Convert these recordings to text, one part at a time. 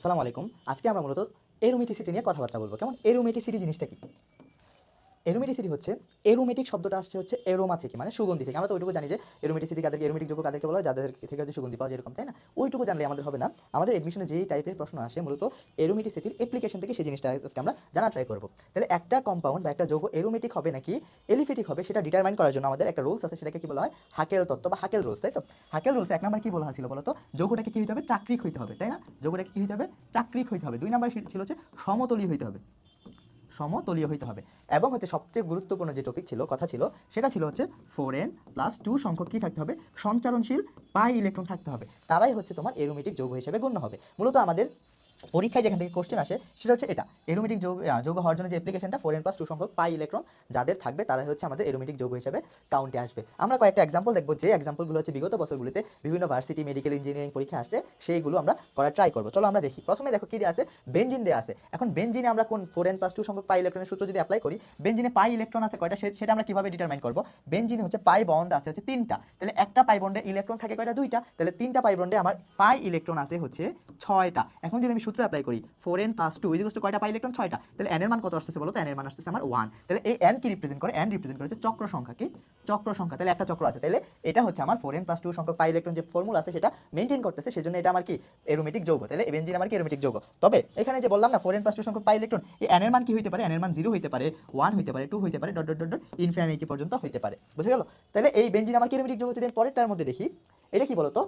আসসালামু আলাইকুম। আজকে আমরা মূলত এরোমেটিসিটি নিয়ে কথাবার্তা বলব। কেমন? এরোমেটিসিটি জিনিসটা কি? এরোমেটিসিটি হচ্ছে এরোমেটিক শব্দটা আসছে হচ্ছে এরোমা থেকে মানে সুগন্ধি থেকে। আমরা তো ওইটুকু জানি যে এরোমেটিসিটি কাদেরকে এরোমেটিক যোগ্য কাদেরকে বলা যাদের থেকে হচ্ছে সুগন্ধি পাওয়া যায় এরকম, তাই না? ওইটুকু জানলে আমাদের হবে না। আমাদের এডমিশনে যেই টাইপের প্রশ্ন আসে, মূলত এরোমেটিসিটির অ্যাপ্লিকেশন থেকে সেই জিনিসটা আজকে আমরা জানা ট্রাই করব। তাহলে একটা কম্পাউন্ড বা একটা যৌগ এরোমেটিক হবে নাকি এলিফেটিক হবে, সেটা ডিটারমাইন করার জন্য আমাদের একটা রুলস আছে, সেটাকে কি বলা হয়? হাকেল তত্ত্ব বা হাকেল রুলস তাই তো? হাকেল রুলস এক নাম্বার কি বলা হয়েছিল বলতো? যৌগটাকে কি হইতে হবে? চাকরিক হইতে হবে, তাই না? যৌগটাকে কি হইতে হবে? চাকরিক হইতে হবে। দুই নাম্বার ছিল হচ্ছে সমতলীয় হইতে হবে। সমতলীয় হইতে হবে। এবং হচ্ছে সবচেয়ে গুরুত্বপূর্ণ যে টপিক ছিল, কথা ছিল, সেটা ছিল হচ্ছে ফোর এন প্লাস টু সংখ্যক কী থাকতে হবে? সঞ্চারণশীল পাই ইলেকট্রন থাকতে হবে। তারাই হচ্ছে তোমার এরোমেটিক যৌগ হিসেবে গণ্য হবে। মূলত আমাদের পরীক্ষায় যেখান থেকে কোশ্চেন আসে, সেটা হচ্ছে এটা। এরোমেটিক যোগ যোগ হওয়ার জন্য যে অ্যাপ্লিকেশনটা ফোর এন প্লাস টু সংখ্যক পাই ইলেকট্রন যাদের থাকবে তারা হচ্ছে আমাদের এরোমেটিক যোগ হিসেবে কাউন্টে আসবে। আমরা কয়েকটা এক্সাম্পল দেখব, যে এক্সাম্পলগুলো হচ্ছে বিগত বছরগুলিতে বিভিন্ন ভার্সিটি মেডিকেল ইঞ্জিনিয়ারিং পরীক্ষা আসছে, সেইগুলো আমরা করার ট্রাই করব। চলো আমরা দেখি। প্রথমে দেখো কি দেওয়া আছে? বেঞ্জিন দেওয়া আছে। এখন বেঞ্জিনে আমরা কোন ফোর এন প্লাস টু সংখ্যক পাই ইলেকট্রনের সূত্র যদি অ্যাপ্লাই করি বেঞ্জিনে পাই ইলেকট্রন আছে কয়টা? সেটা আমরা কীভাবে ডিটারমাইন করব? বেঞ্জিনে হচ্ছে পাই বন্ড আছে হচ্ছে তিনটা। তাহলে একটা পাই বন্ডে ইলেকট্রন থাকে কয়টা? দুইটা। তাহলে তিনটা পাই বন্ডে আমার পাই ইলেকট্রন আছে হচ্ছে ছয়টা। এখন যদি আমি সূত্র অ্যাপ্লাই করি। Four N plus two is কয়টা পাই ইলেকট্রন? ছয়টা। তাহলে এন এর মান কত আসতেছে বলো তো? এন এর মান আসতেছে আমার ওয়ান তাহলে এই এন কি রিপ্রেজেন্ট করে? এন রিপ্রেজেন্ট করে চক্র সংখ্যা কি? চক্র সংখ্যা। তাহলে একটা চক্র আছে। তাহলে এটা হচ্ছে আমার ফোর এন প্লাস টু সংখ্যক পাই ইলেকট্রন যে ফর্মুলা আছে, সেটা মেনটেন করতেছে। সেজন্য এটা আমার কি? এরোমেটিক যৌগ। তাহলে বেঞ্জিন আমার কি এরোমেটিক যৌগ? তবে এখানে যে বললাম না ফোর এন প্লাস টু সংখ্যক পাই ইলেকট্রন, এই এন এর মান কি হইতে পারে? এন এর মান জিরো হইতে পারে ওয়ান হইতে পারে টু হইতে পারে dot dot dot dot infinity পর্যন্ত হইতে পারে। বুঝে গেল? তাহলে এই বেঞ্জিন আমার কি এরোমেটিক যৌগ? যদি আমি পরেরটার মধ্যে দেখি এটা কি বলতো?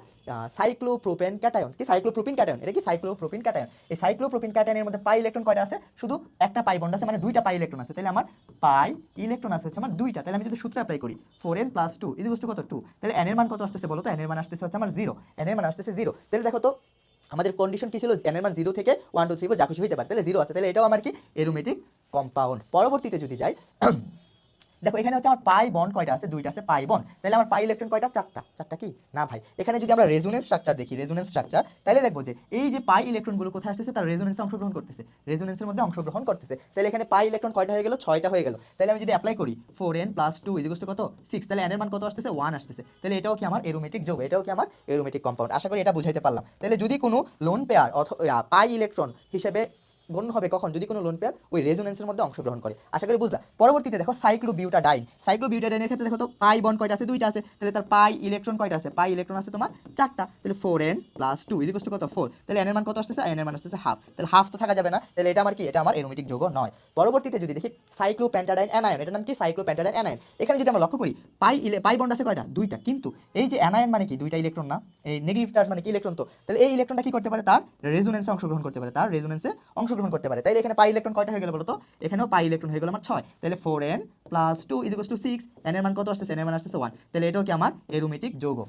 সাইক্লোপ্রোপেন ক্যাটায়ন কি সাইক্লোপ্রোপিন ক্যাটায়ন এটা কি সাইক্লোপ্রোপিন ক্যাটায়ন এই সাইক্লোপ্রোপিন ক্যাটায়নের মধ্যে পাই ইলেকট্রন কয়টা আছে? শুধু একটা পাই বন্ড আছে মানে দুইটা পাই ইলেকট্রন আছে। তাহলে আমার পাই ইলেকট্রন আছে হচ্ছে আমার দুইটা। তাহলে আমি যদি সূত্র অ্যাপ্লাই করি four N plus two is কত? টু তাহলে এন এর মান কত আসতেছে বলো তো এন মান আসতেছে হচ্ছে আমার জিরো এন এর মান আসতেছে জিরো তাহলে দেখো তো, আমাদের কন্ডিশন কি ছিল? এন এর মান জিরো থেকে ওয়ান টু থ্রি ফোর যা কিছু হইতে পারে। তাহলে জিরো আছে। তাহলে এটাও আমার কি? এরোমেটিক কম্পাউন্ড পরবর্তীতে যদি যাই দেখো, এখানে হচ্ছে আমার পাই বন্ড কয়টা আছে? দুইটা আছে, পাই বন্ড। তাহলে আমার পাই ইলেকট্রন কয়টা? চারটা। চারটা কি? না ভাই, এখানে যদি আমরা রেজোনেন্স স্ট্রাকচার দেখি, রেজোনেন্স স্ট্রাকচার, তাহলে দেখব যে এই যে পাই ইলেকট্রনগুলো কোথায় আসতেছে? তার রেজোনেন্সে অংশগ্রহণ করতেছে। রেজোনেন্সের মধ্যে অংশগ্রহণ করতেছে। তাহলে এখানে পাই ইলেকট্রন কয়টা হয়ে গেল? ছয়টা হয়ে গেল। তাহলে আমি যদি অ্যাপ্লাই করি four N plus two is কত? সিক্স তাহলে এনের মান কত আসতেছে? ওয়ান আসতেছে। তাহলে এটাও কি আমার এরোমেটিক যোগ, এটাও কি আমার এরোমেটিক কম্পাউন্ড আশা করি এটা বুঝাইতে পারলাম। তাহলে যদি কোনো লোন পেয়ার অথবা পাই ইলেকট্রন হিসেবে গণ্য হবে কখন? যদি কোনো লোন পেয়ার ওই রেজোনেন্সের মধ্যে অংশগ্রহণ করে। আশা করি বুঝলা। পরবর্তীতে দেখো সাইক্লোবিউটাডাইন সাইক্লোবিউটাডাইনের ক্ষেত্রে দেখো তো পাই বন্ড কয়টা আছে? দুইটা আছে। তাহলে তার পাই ইলেকট্রন কয়টা আছে? পাই ইলেকট্রন আছে তোমার চারটা। তাহলে four N plus two is কত? ফোর তাহলে এনের মান কত আসতেছে? এনের মান আসতেছে হাফ তাহলে হাফ তো থাকা যাবে না। তাহলে এটা আমার কি? এটা আমার এরোমেটিক যোগ নয়। পরবর্তীতে যদি দেখি সাইক্লোপ্যান্টাডাইন অ্যানায়ন এটার নাম কি? সাইক্লোপ্যান্টাডাইন অ্যানায়ন এখানে যদি আমরা লক্ষ্য করি পাই ইলে পাই বন্ড আছে কয়টা? দুইটা। কিন্তু এই যে অ্যানায়ন মানে কি? দুইটা ইলেকট্রন না? এই নেগেটিভ চার্জ মানে কি ইলেকট্রন তো? তাহলে এই ইলেকট্রনটা কি করতে পারে? তার রেজোনেন্সে অংশগ্রহণ করতে পারে। তার রেজোনেন্সে অংশগ্রহণ করতে পারে। তাইলে এখানে পাই ইলেকট্রন কয়টা হয়ে গেল বলতো? এখানেও পাই ইলেকট্রন হয়ে গেল আমার ছয়। তাহলে four N plus two is two six. N এর মান কত আসতেছে? এন এর মান আসতেছে ওয়ান। তাহলে এটাও কি আমার এরোমেটিক যৌগ।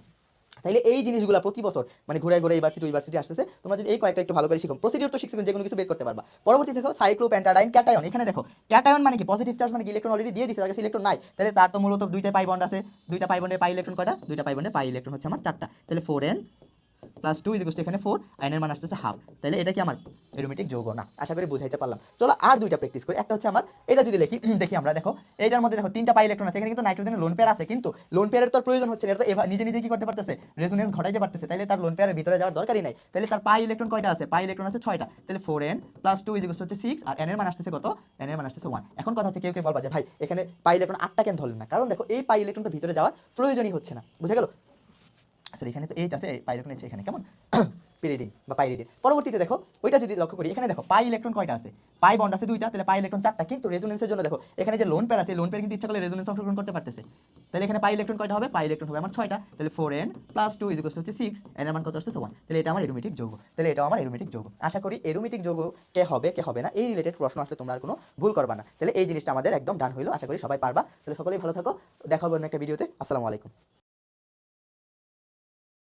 তাইলে এই জিনিসগুলো প্রতি বছর মানে ঘুরে ঘুরে ইউনিভার্সিটি ইউনিভার্সিটি আসতেছে। তোমরা যদি এই কয়েকটা একটু ভালো করে শিখো। প্রসিডিউর তো শিখছো যে কোনো কিছু বের করতে পারবা। পরবর্তী দেখো সাইক্লো প্যান্টাডাইন ক্যাটায়ন। এখানে দেখো, ক্যাটায়ন মানে কি? পজিটিভ চার্জ মানে ইলেকট্রন অলরেডি দিয়ে দিছে, তার কাছে ইলেকট্রন নাই। তাহলে তার তো মূলত দুইটা পাই বন্ড আছে। দুইটা পাই বন্ডে পাই ইলেকট্রন কয়টা? দুইটা পাই বন্ডে পাই ইলেকট্রন হচ্ছে আমার চারটা। তাহলে four N plus two is এখানে ফোর আইনের মান আসতেছে হাফ তাহলে এটা কি আমার এরোমেটিক যৌগ না? আশা করি বুঝাইতে পারলাম। চলো আর দুইটা প্র্যাকটিস করি। একটা হচ্ছে আমার, এটা যদি দেখি দেখি আমরা, দেখো। এইটার মধ্যে দেখো, তিনটা পাই ইলেকট্রন আছে। এখানে কিন্তু নাইট্রোজেনের লোন পেয়ার আছে। কিন্তু লোন পেয়ারের তো প্রয়োজন হচ্ছে এটা তো নিজে নিজে কি করতে পারতেছে? রেজোনেন্স ঘটাইতে পারতেছে। তাহলে তার লোন পেয়ারের ভিতরে যাওয়ার দরকারই নাই। তাহলে তার পাই ইলেকট্রন কয়টা আছে? পাই ইলেকট্রন আছে ছয়টা। তাহলে four N plus two is হচ্ছে সিক্স আর এন এর মান আসতেছে কত? এন এর মান আসতেছে ওয়ান এখন কথা হচ্ছে, কেউ কেউ বলবা যে, ভাই, এখানে পাই ইলেকট্রন আটটা কেন ধরলেন না? কারণ দেখো, এই পাই ইলেকট্রন তো ভিতরে যাওয়ার প্রয়োজনই হচ্ছে না। বুঝে গেল? আসলে এখানে তো এইচ আছে পাই ইলেকট্রন আছে এখানে, কেমন? পিরিডিন বা পাইরিডিন পরবর্তীতে দেখো, ওইটা যদি লক্ষ্য করি, এখানে দেখো পাই ইলেকট্রন কয়টা আছে? পাই বন্ড আছে দুইটা, তাহলে পাই ইলেকট্রন চারটা, কিন্তু রেজোনেন্সের জন্য দেখো, এখানে যে লোন পেয়ার আছে লোন পেয়ার কিন্তু ইচ্ছা করলে রেজোনেন্স অংশগ্রহণ করতে পারতেছে। তাহলে এখানে পাই ইলেকট্রন কয়টা হবে? পাই ইলেকট্রন হবে আমার ছয়টা। তাহলে four N plus two is হচ্ছে সিক্স এন এর মান কত আসছে ওয়ান তাহলে এটা আমার এরোমেটিক যৌগ। তাহলে এটাও আমার এরোমেটিক যৌগ। আশা করি এরোমেটিক যৌগ কে হবে কে হবে না, এই রিলেটেড প্রশ্ন আসলে তোমরা আর কোনো ভুল করবা না। তাহলে এই জিনিসটা আমাদের একদম ডান হইল। আশা করি সবাই পারবা। তাহলে সকলেই ভালো থাকো। দেখা হবে অন্য একটা ভিডিওতে আসসালামু আলাইকুম।